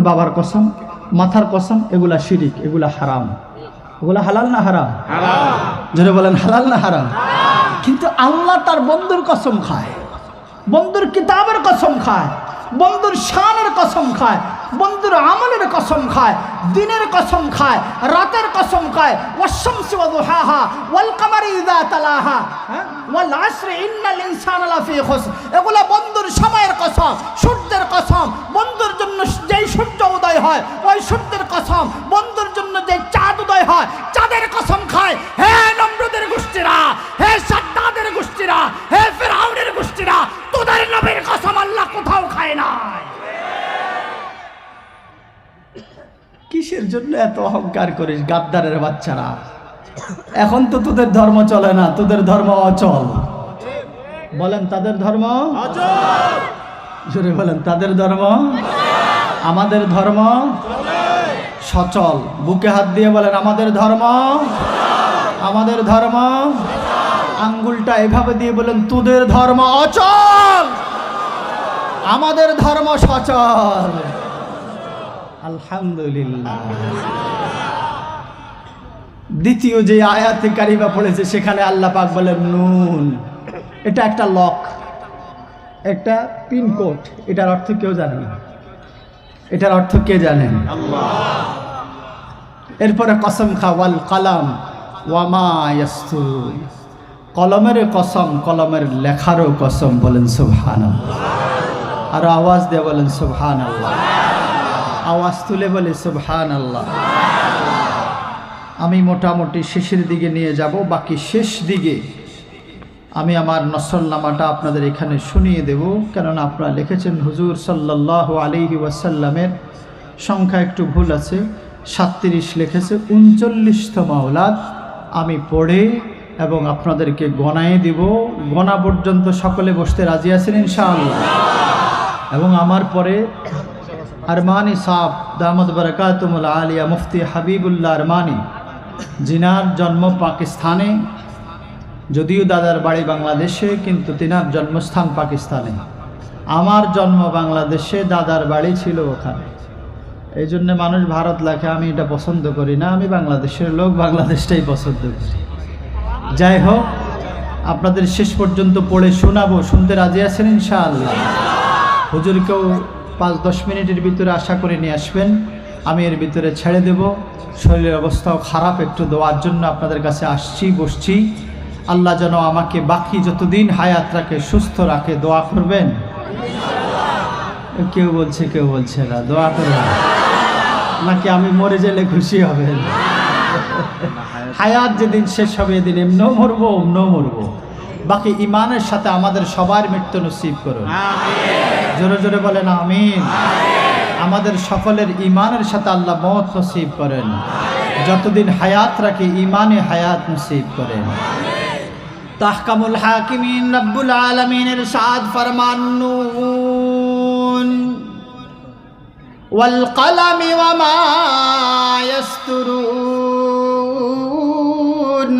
বাবার কসম মাথার কসম এগুলা শিরিক এগুলা হারাম। এগুলা হালাল না হারাম? যারা বলেন হালাল না হারাম? কিন্তু আল্লাহ তার বন্ধুর কসম খায়। বন্ধুর কিতাবের কসম খায়। বন্ধুর শানের কসম খায়, বন্ধুর আমলের কসম খায়, দিনের কসম খায়, রাতের কসম খায় ওয়াশামসি ওয়া দুহাহা, ওয়াল কামারি ইযা তালাহা হ্যাঁ? ওয়াল আসরি ইন্নাল ইনসানা লাফি খুসর এগুলা বন্ধুর সময়ের কসম, সূর্যের কসম, বন্ধুর জন্য যেই সূর্য উদয় হয়, ওই সূর্যের কসম, বন্ধুর যে চাঁদ উদয় হয় চাঁদের কসম খায়। হে নম্রদের গোষ্ঠীরা হে সাদ্দাদের গোষ্ঠীরা হে ফেরাউনের গোষ্ঠীরা তোদের নবীর কসম আল্লাহ কোথাও খায় নাই। কিসের জন্য এত অহংকার করিস গাদ্দারের বাচ্চারা? এখন তো তোদের ধর্ম চলে না তোদের ধর্ম অচল। বলেন তাদের ধর্ম? জোরে বলেন তাদের ধর্ম? আমাদের ধর্ম? সচল। বুকে হাত দিয়ে বলেন, আমাদের ধর্ম? আমাদের ধর্ম? আঙ্গুলটা এভাবে দিয়ে বলেন, তোদের ধর্ম অচল। আমাদের ধর্ম সচল। আলহামদুলিল্লাহ। দ্বিতীয় যে আয়াতে কারিবা পড়েছে, সেখানে আল্লাহ পাক বলেন, নুন। এটা একটা লক, একটা পিনকোড। এটার অর্থ কেউ জানে না। এটার অর্থ কে জানেন এরপরে কসম খাওয়াল কালাম ওয়ামা ইয়াস্তুরুন কলমের কসম, কলমের লেখারও কসম বলেন সুবহান আর আওয়াজ দিয়ে বলেন সুবহান আল্লাহ আওয়াজ তুলে বলে সুবহান আল্লাহ আমি মোটামুটি শেষের দিকে নিয়ে যাব, বাকি শেষ দিকে আমি আমার নসলনামাটা আপনাদের এখানে শুনিয়ে দেব, কেননা আপনারা লিখেছেন হুজুর সাল্লাহ আলিহি ওয়াসাল্লামের সংখ্যা একটু ভুল আছে। সাতত্রিশ লিখেছে, উনচল্লিশতম ওলাদ আমি পড়ে এবং আপনাদেরকে গণায় দিব। গণা পর্যন্ত সকলে বসতে রাজি আছেন ইনশাআল্লাহ। এবং আমার পরে আরমানি সাহ দামদ বরকাতুমুল আলিয়া মুফতি হাবিবুল্লাহ আরমানি, জিনার জন্ম পাকিস্তানে, যদিও দাদার বাড়ি বাংলাদেশে, কিন্তু তিনার জন্মস্থান পাকিস্তানে। আমার জন্ম বাংলাদেশে, দাদার বাড়ি ছিল ওখানে। এই জন্যে মানুষ ভারত লেখে, আমি এটা পছন্দ করি না, আমি বাংলাদেশের লোক, বাংলাদেশটাই পছন্দ করি। যাই হোক, আপনাদের শেষ পর্যন্ত পড়ে শোনাবো, শুনতে রাজি আছেন ইনশাআল্লাহ? হুজুরকেও পাঁচ, দশ মিনিটের ভিতরে আশা করে নিয়ে আসবেন, আমি এর ভিতরে ছেড়ে দেব। শরীরের অবস্থাও খারাপ, একটু দেওয়ার জন্য আপনাদের কাছে আসছি, বসছি। আল্লাহ যেন আমাকে বাকি যতদিন হায়াত রাখে, সুস্থ রাখে, দোয়া করবেন? কেউ বলছে কেউ বলছে না, দোয়া করবেন। নাকি আমি মরে গেলে খুশি হবেন হায়াত যেদিন শেষ হবে এদিন এমনও মরবো অমনও মরবো। বাকি ইমানের সাথে আমাদের সবার মৃত্যু নসিব করুন। জোরে জোরে বলেন আমিন। আমাদের সকলের ইমানের সাথে আল্লাহ মত নসিব করেন। যতদিন হায়াত রাখি ইমানে হায়াত নসিব করেন। তাহকামুল হাকিমিন রব্বুল আলমিনের সাদ ফরমান والقلم وما يسترون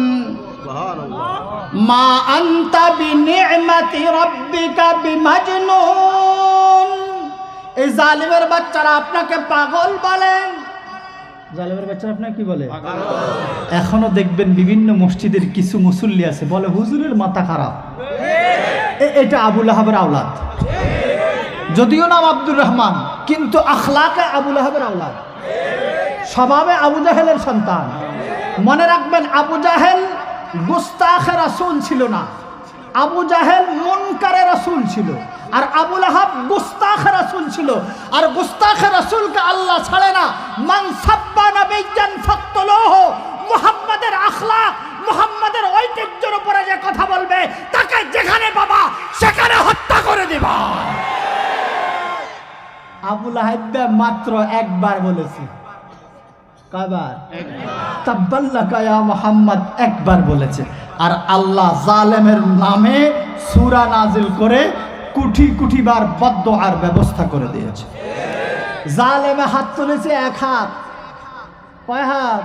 মা আন্তা বিনি'মাতি রাব্বিকা বিমাজনুন এই জালিমের বাচ্চারা আপনাকে পাগল বলেন জালিমের বাচ্চারা আপনাকে কি বলে এখনো দেখবেন বিভিন্ন মসজিদের কিছু মুসল্লি আছে বলে হুজুরের মাথা খারাপ এ- এটা আবুল আহাবের আওলাদ যদিও নাম আব্দুর রহমান কিন্তু আখলাকে আবুল আহাবের আওলাদ। স্বভাবে আবু জাহেলের সন্তান। মনে রাখবেন, আবু জাহেল গুস্তাখে রাসুল ছিল না। আবু জাহেল মুনকারে রাসুল ছিল। আর আবুল আহাব গুস্তাখে রাসুল ছিল। আর গুস্তাখে রাসুলকে আল্লাহ ছাড়ে না। মান সাব্বা নাবিয়ান ফাক্তলুহ। মুহাম্মাদের আখলাক, মুহাম্মাদের ঐতিহ্যের উপরে যে কথা বলবে, তাকে যেখানে পাবা, সেখানে হত্যা করে দিবা। আবুল আহাব্বা মাত্র একবার বলেছে। ইয়া একবার বলেছে। আর আল্লাহ জালেমের নামে সূরা নাজিল করে কুঠি কুঠি বার বদ্ধ আর ব্যবস্থা করে দিয়েছে। জালেমে হাত তুলেছে এক হাত। কয় হাত?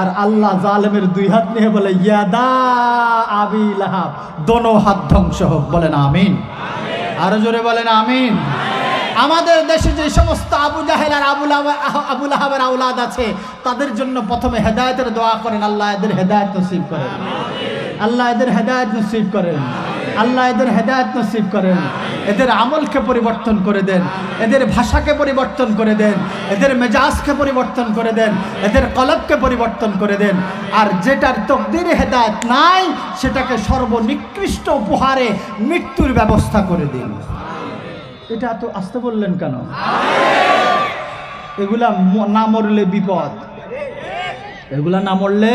আর আল্লাহ জালেমের দুই হাত নিয়ে বলে ইয়াদা আবি লাহাব। দোনো হাত ধ্বংস হোক বলেন আমিন। আরও জোরে বলেন আমিন। আমাদের দেশে যে সমস্ত আবু জাহেল আর আবুল আবুল আহাবের আউলাদ আছে, তাদের জন্য প্রথমে হেদায়েতের দোয়া করেন, আল্লাহ এদের হেদায়েত নসিব করেন। আল্লাহ এদের হেদায়েত নসিব করেন। আল্লাহ এদের হেদায়েত নসিব করেন। এদের আমলকে পরিবর্তন করে দেন। এদের ভাষাকে পরিবর্তন করে দেন। এদের মেজাজকে পরিবর্তন করে দেন। এদের কলবকে পরিবর্তন করে দেন। আর যেটার তকদিরে হেদায়ত নাই, সেটাকে সর্বনিকৃষ্ট উপহারে মৃত্যুর ব্যবস্থা করে দিন। এটা তো আসতে বললেন কেন? এগুলা না মরলে বিপদ। এগুলা না মরলে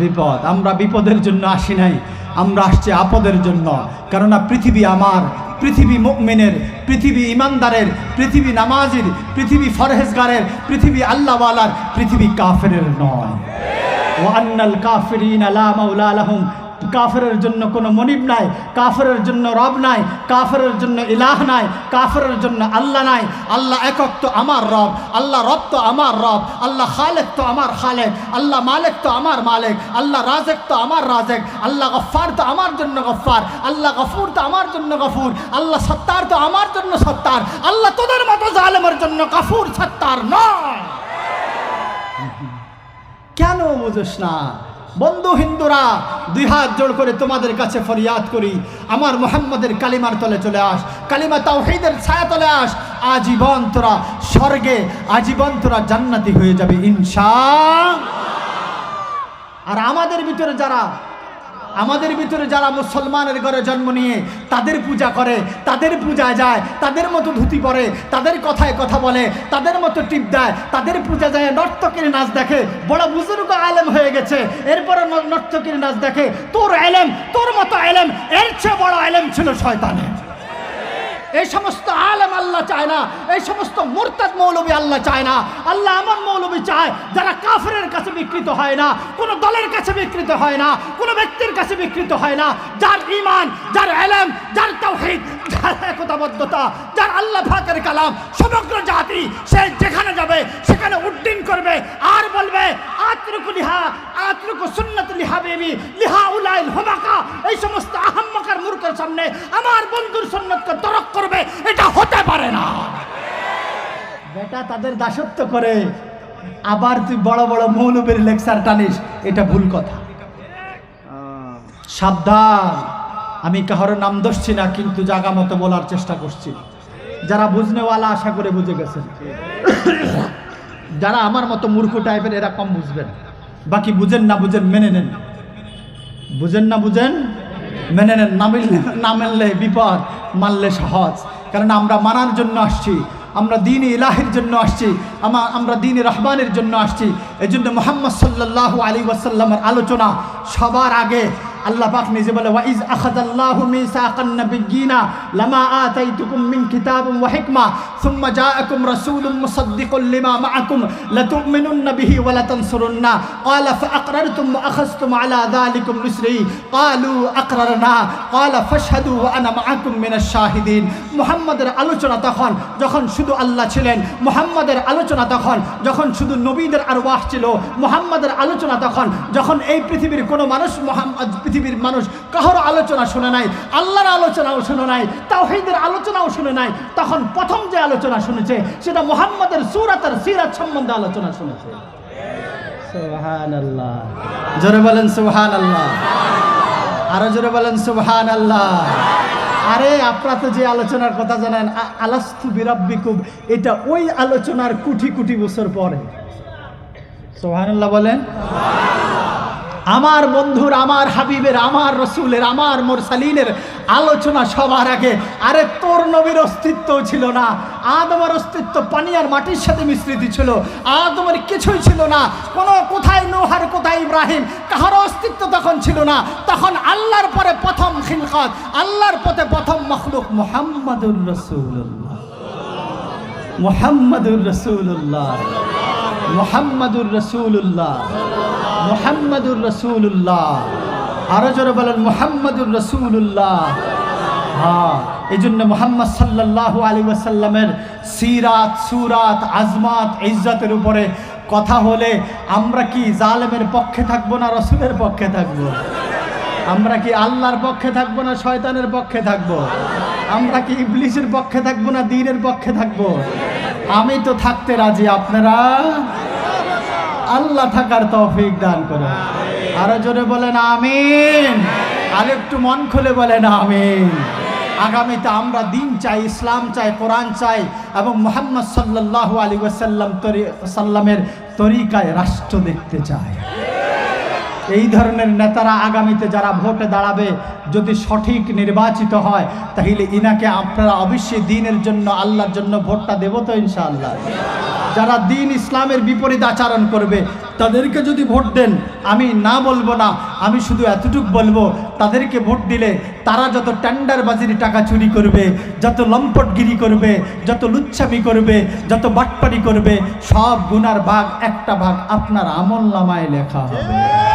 বিপদ। আমরা বিপদের জন্য আসি নাই, আমরা আসছি আপদের জন্য। কেননা পৃথিবী আমার, পৃথিবী মুমিনের, পৃথিবী ইমানদারের, পৃথিবী নামাজির, পৃথিবী ফরহেজগারের, পৃথিবী আল্লাহওয়ালার, পৃথিবী কাফেরের নয়। ও আন্নাল কাফিরিন লা মাওলা লাহুম কাফেরের জন্য কোনো মনিব নাই, কাফেরের জন্য রব নাই, কাফেরের জন্য ইলাহ নাই, কাফেরের জন্য আল্লাহ নাই। আল্লাহ একক তো আমার রব, আল্লাহ রব তো আমার রব, আল্লাহ খালেক তো আমার খালেক, আল্লাহ মালেক তো আমার মালেক, আল্লাহ রাজেক তো আমার রাজেক, আল্লাহ গফ্ফার তো আমার জন্য গফ্ফার, আল্লাহ গফুর তো আমার জন্য গফুর, আল্লাহ সত্তার তো আমার জন্য সত্তার, আল্লাহ তোদের মতো জালেমের জন্য গফুর, সত্তার নয়। কেন বুঝিস না? বন্ধু হিন্দুরা, দুই হাত জোড় করে তোমাদের কাছে ফরিয়াদ করি। আমার মোহাম্মদের কালিমার তলে চলে আস, কালিমা তাওহিদের ছায়া তলে আস। আজীবন তোরা স্বর্গে, আজীবন তোরা জান্নাতি হয়ে যাবে ইনশা আর আমাদের ভিতরে যারা আমাদের ভিতরে যারা মুসলমানের ঘরে জন্ম নিয়ে তাদের পূজা করে, তাদের পূজা যায়, তাদের মতো ধুতি পরে, তাদের কথায় কথা বলে, তাদের মতো টিপ দেয়, তাদের পূজা যায়, নর্তকের নাচ দেখে, বড় বুজুর্গ আলেম হয়ে গেছে, এরপরে নর্তকের নাচ দেখে, তোর এলেম তোর মতো এলেম এর চেয়ে বড় এলেম ছিল শয়তানের এই সমস্ত আলেম আল্লাহ চায় না, এই সমস্ত মোরতাদ মৌলবী আল্লাহ চায় না। আল্লাহ এমন মৌলবী চায় যারা কাফরের কাছে বিকৃত হয় না, কোনো দলের কাছে বিকৃত হয় না, কোনো ব্যক্তির কাছে বিকৃত হয় না, যার ইমান যার এলেম যার একতাবদ্ধতা যার আল্লাহ ফাকের কালাম, সমগ্র জাতি সে যেখানে যাবে, সেখানে উড্ডিন করবে, আর বলবে লিহা সুন্নত লিহা বেবি, লিহা উলাইল হুমাকা। এই সমস্ত মূর্খের সামনে আমার বন্ধুর সুন্নতকে তরক করবে, এটা হতে পারে না। বেটা, তাদের দাসত্ব করে, আবার তুই বড় বড় মৌলবীর লেকচার টানিস, এটা ভুল কথা। সাবধান। আমি কাহর নাম দোষছি না, কিন্তু জাগা মতো বলার চেষ্টা করছি। যারা বুঝনেওয়ালা আশা করে বুঝে গেছেন। যারা আমার মতো মূর্খ টাইপের এরা কম বুঝবেন। বাকি বুঝেন না বুঝেন, মেনে নেন। বুঝেন না বুঝেন, মেনে নেন। না মিললে, না মেনলে বিপদ, মানলে সহজ। কারণ আমরা মানার জন্য আসছি, আমরা দিন ইলাহির জন্য আসছি আমার আমরা দিন রহমানের জন্য আসছি। এই জন্য মোহাম্মদ সাল্লাহ আলী ওয়াসাল্লামের আলোচনা সবার আগে আল্লাহ পাক নিজে বলে, ওয়াইজ আখাযাল্লাহু মিসাকান নাবিয়্যিনা লামা আতাইতুকুম মিন কিতাবিন ওয়া হিকমা, সুম্মা জাআকুম রাসূলুম মুসাদ্দিকুল লিমা মাআকুম, লাতু'মিনুন্না বিহি ওয়া লাতানসুরুন্না। ক্বালা ফাআকরারতুম ওয়া আখাযতুম আলা যালিকুম নিসরি। ক্বালু আকরারনা। ক্বালা ফাশহাদু ওয়া আনা মাআকুম মিনাশ শাহিদিন। মুহাম্মাদের আলোচনা তখন যখন শুধু আল্লাহ ছিলেন, মুহাম্মাদের আলোচনা তখন যখন শুধু নবীদের আরওয়াহ ছিল, মুহাম্মাদের আলোচনা তখন যখন এই পৃথিবীর কোনো মানুষ মুহাম্মদ পৃথিবীর মানুষ কারোর আলোচনা শুনে নাই, আল্লাহর আলোচনাও শুনে নাই, তাওহীদের আলোচনাও শুনে নাই, তখন প্রথম যে আলোচনা শুনেছে সেটা মুহাম্মাদের সুরাত আর সিরাত সম্বন্ধে আলোচনা শুনেছে। সুবহানাল্লাহ। জোরে বলেন সুবহানাল্লাহ। আরও জোরে বলেন সুবহান আল্লাহ আরে, আপনারা তো যে আলোচনার কথা জানেন আলাস্তু বিরাব্বিকুম, এটা ওই আলোচনার কোটি কোটি বছর পরে। সুবহানাল্লাহ বলেন। আমার বন্ধুর, আমার হাবিবের, আমার রসুলের, আমার মোরসালিনের আলোচনা সবার আগে। আরে তোর নবীর অস্তিত্ব ছিল না। আদমের অস্তিত্ব পানি আর মাটির সাথে মিশ্রিত ছিল। আদমের কিছুই ছিল না। কোনো কোথায় নোহার কোথায় ইব্রাহিম, কাহারও অস্তিত্ব তখন ছিল না। তখন আল্লাহর পরে প্রথম খিলকত আল্লাহর পথে প্রথম মখলুক মোহাম্মদুর রসুল্লাহ মোহাম্মদুর রসুল্লাহ মোহাম্মদুর রসুল্লাহ মোহাম্মদুর রসুল্লাহ আরও জোরে বলেন, মোহাম্মদুর রসুল্লাহ হ্যাঁ এই জন্য মোহাম্মদ সাল্লাহ আলী ওয়াসাল্লামের সিরাত, সুরাত, আজমাত, ইজ্জতের উপরে কথা হলে আমরা কি জালেমের পক্ষে থাকব না রসুলের পক্ষে থাকব? আমরা কি আল্লাহর পক্ষে থাকব না শয়তানের পক্ষে থাকব? আমরা কি ইবলিশের পক্ষে থাকব না দিনের পক্ষে থাকব? আমি তো থাকতে রাজি, আপনারা? আল্লাহ থাকার তফিক দান করে আরও জোরে বলেন, আমিন। আর একটু মন খুলে বলেন, আমিন। আগামীতে আমরা দিন চাই, ইসলাম চাই, কোরআন চাই, এবং মোহাম্মদ সাল্লাহ আলী ওয়াসাল্লাম তরি সাল্লামের তরিকায় রাষ্ট্র দেখতে চাই। এই ধরনের নেতারা আগামীতে যারা ভোটে দাঁড়াবে, যদি সঠিক নির্বাচিত হয়, তাহলে ইনাকে আপনারা অবশ্যই দিনের জন্য, আল্লাহর জন্য ভোটটা দেবো তো ইনশাআল্লাহ। যারা দিন ইসলামের বিপরীত আচরণ করবে, তাদেরকে যদি ভোট দেন, আমি না বলব না, আমি শুধু এতটুক বলব, তাদেরকে ভোট দিলে তারা যত টেন্ডারবাজির টাকা চুরি করবে, যত লম্পটগিরি করবে, যত লুচ্ছামি করবে, যত বাটপারি করবে, সব গুনার ভাগ একটা ভাগ আপনার আমল নামায় লেখা হবে।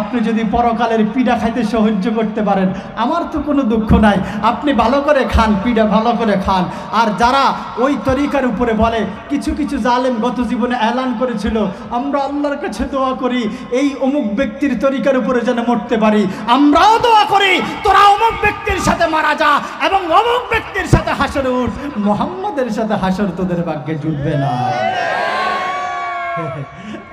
আপনি যদি পরকালের পিঠা খাইতে সাহায্য করতে পারেন, আমার তো কোনো দুঃখ নাই। আপনি ভালো করে খান পিঠা ভালো করে খান। আর যারা ওই তরিকার উপরে বলে, কিছু কিছু জালেম গত জীবনে এলান করেছিল, আমরা আল্লাহর কাছে দোয়া করি, এই অমুক ব্যক্তির তরিকার উপরে যেন মরতে পারি। আমরাও দোয়া করি, তোরা অমুক ব্যক্তির সাথে মারা যা এবং অমুক ব্যক্তির সাথে হাসর উঠ। মোহাম্মদের সাথে হাসর তোদের ভাগ্যে জুটবে না।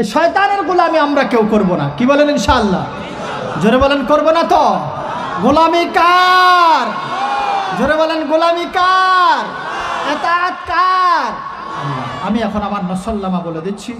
এই শয়তানের গোলামি আমরা কেউ করব না। কি বলেন ইনশাল্লাহ জোরে বলেন, করব না তো? গোলামি কার? জোরে বলেন, গোলামি কার? এতাত কার? আমি এখন আমার নসল্লামা বলে দিচ্ছি।